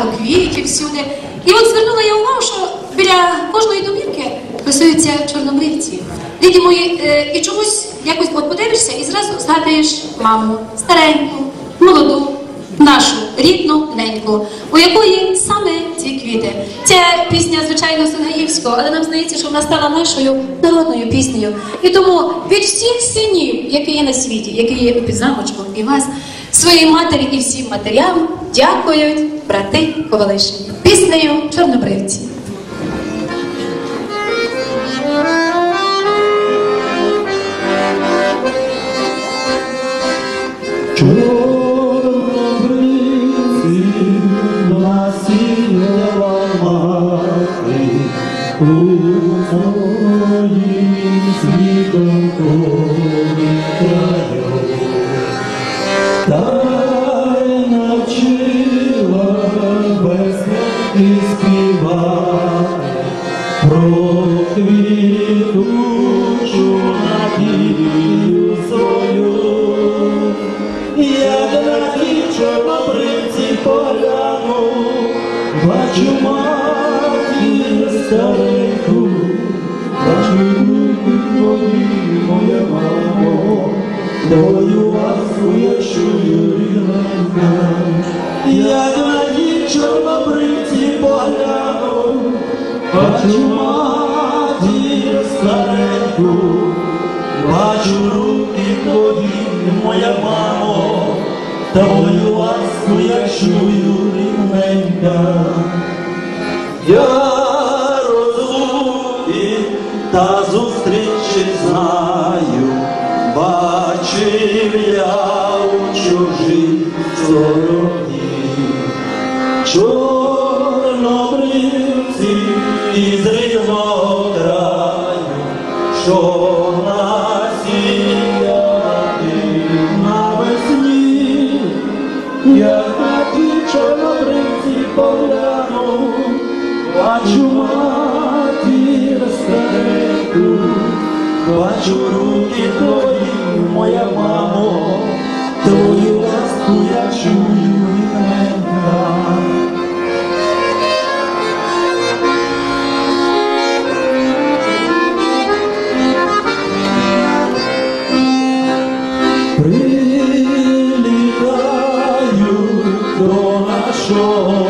багато квітів всюди. І от звернула я увагу, що біля кожної домівки красуються чорнобривці. Діти мої, е, і чомусь якось от подивишся і зразу згадуєш маму, стареньку, молоду, нашу рідну неньку, у якої саме ці квіти. Ця пісня, звичайно, Сингаївського, але нам здається, що вона стала нашою народною піснею. І тому від всіх синів, які є на світі, які є під замочком і вас, своїй матері і всім матерям дякують брати Ковалишині. Піснею Чорнобривці. Чорнобривці бачу матір стареньку, бачу руки твої, моя мамо, твою ласку я чую рідненька. Як на ті чорнобривці погляну, бачу Бачу руки твої, моя мамо, твою ласку я чую рівненька. Я розлуки та зустрічі знаю, бачив я у чужій стороні. Чорнобривці із рідного краю, що до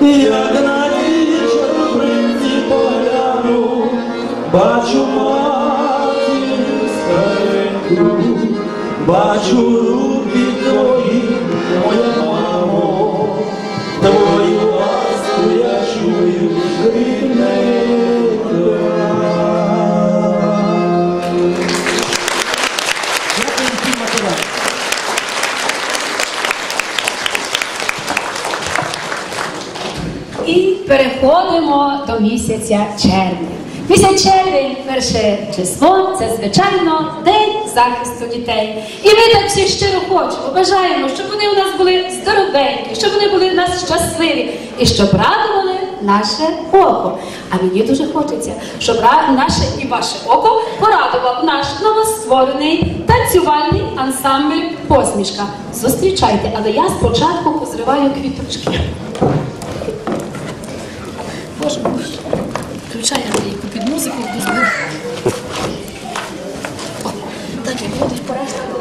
Як на ніч чорнобривці поляну, бачу матір стареньку, бачу руки переходимо до місяця червня. Місяць червень, перше число, це звичайно день захисту дітей. І ми так всі щиро хочемо, бажаємо, щоб вони у нас були здоровенькі, щоб вони були у нас щасливі і щоб радували наше око. А мені дуже хочеться, щоб наше і ваше око порадував наш новостворений танцювальний ансамбль посмішка. Зустрічайте, але я спочатку позриваю квіточки. Включай Андрійку під музику. Так і буде порашка.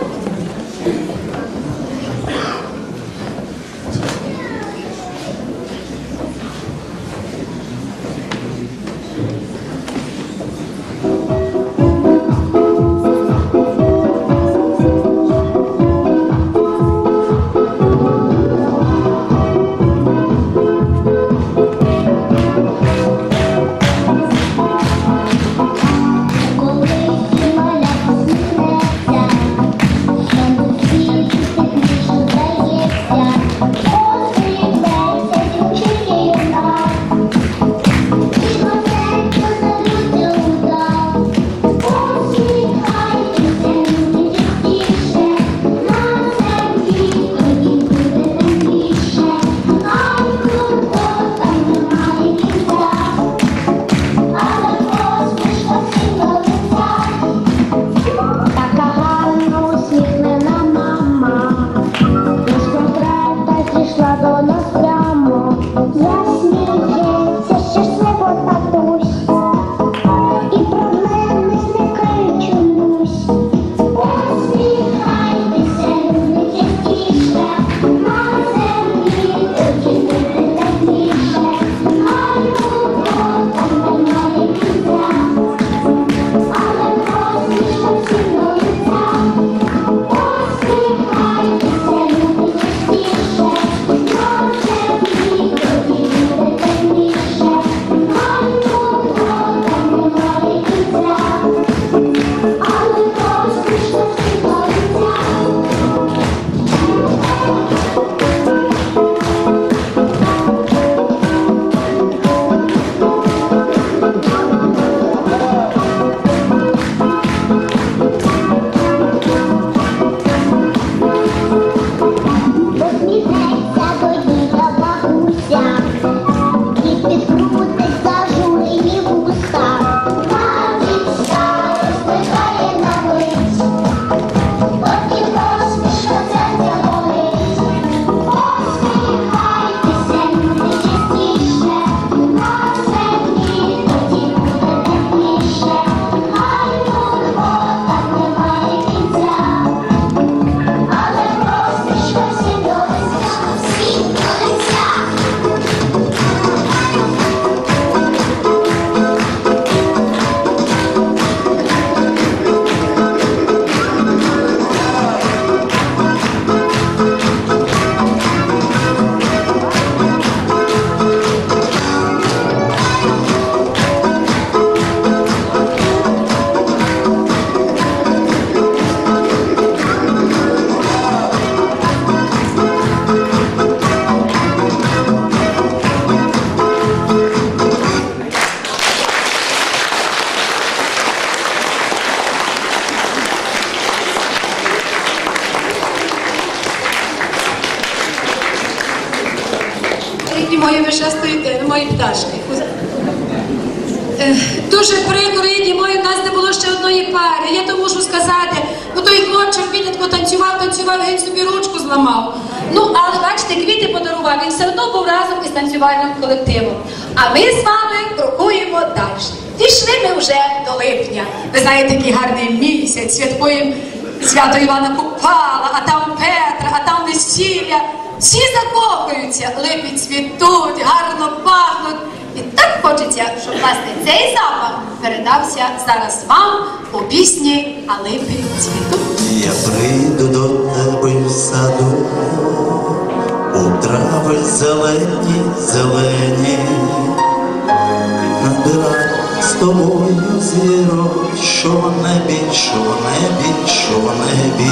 Ну, але бачите, квіти подарував, він все одно був разом із танцювальним колективом. А ми з вами крокуємо далі. Дійшли ми вже до липня. Ви знаєте, який гарний місяць, святкуємо свято Івана Купала, а там Петра, а там весілля. Всі закохуються, липі цвітуть, гарно пахнуть. І так хочеться, щоб власне цей запах передався зараз вам у пісні А липи цвітуть. Я прийду до тебе в саду, у трави зелені, зелені, набирай з тобою зірок, що в небі, що в небі, що в небі.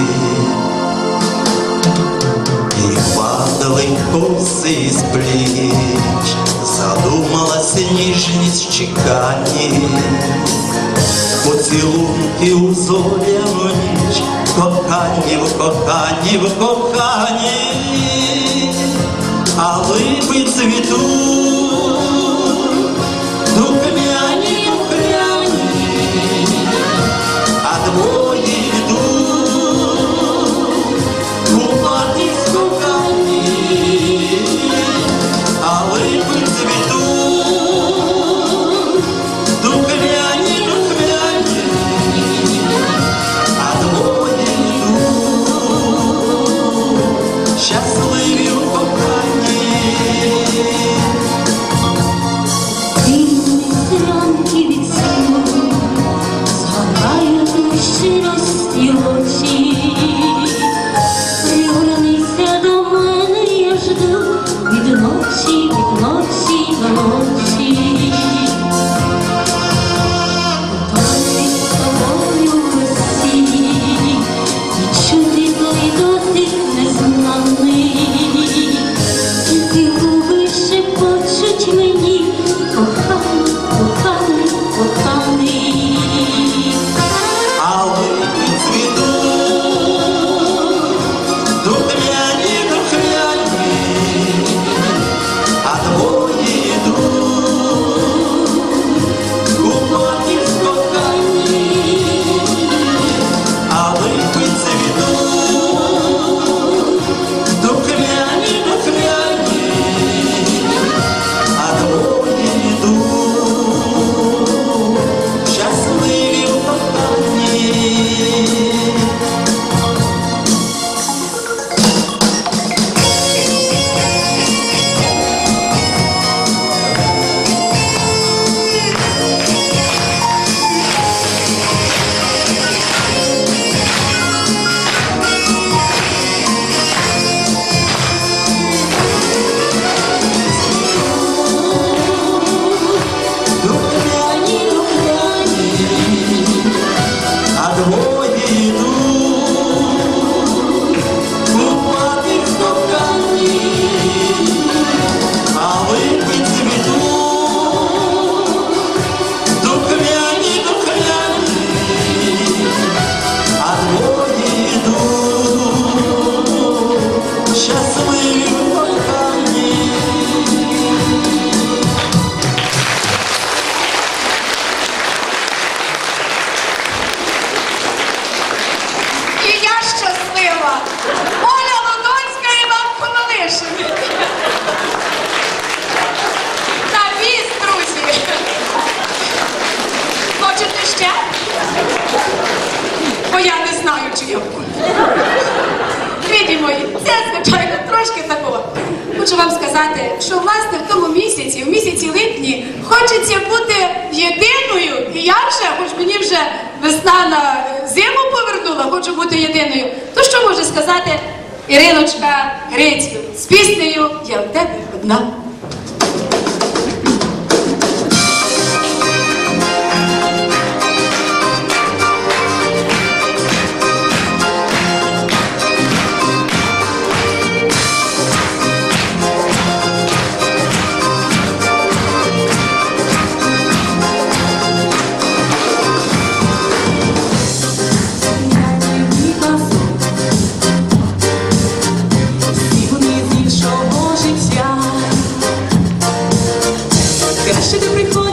І падає Спадали коси з плеч, задумалась ніжність в. Поцілунки у зоряну ніч, кохані в кохані в кохані, а липи цвітуть, буду. Квіті мої, це, звичайно, трошки такого. Хочу вам сказати, що власне в тому місяці, в місяці липні, хочеться бути єдиною. І я вже, хоч мені вже весна на зиму повернула, хочу бути єдиною. То що може сказати Іриночка Грицьків з піснею Я в тебе одна. to.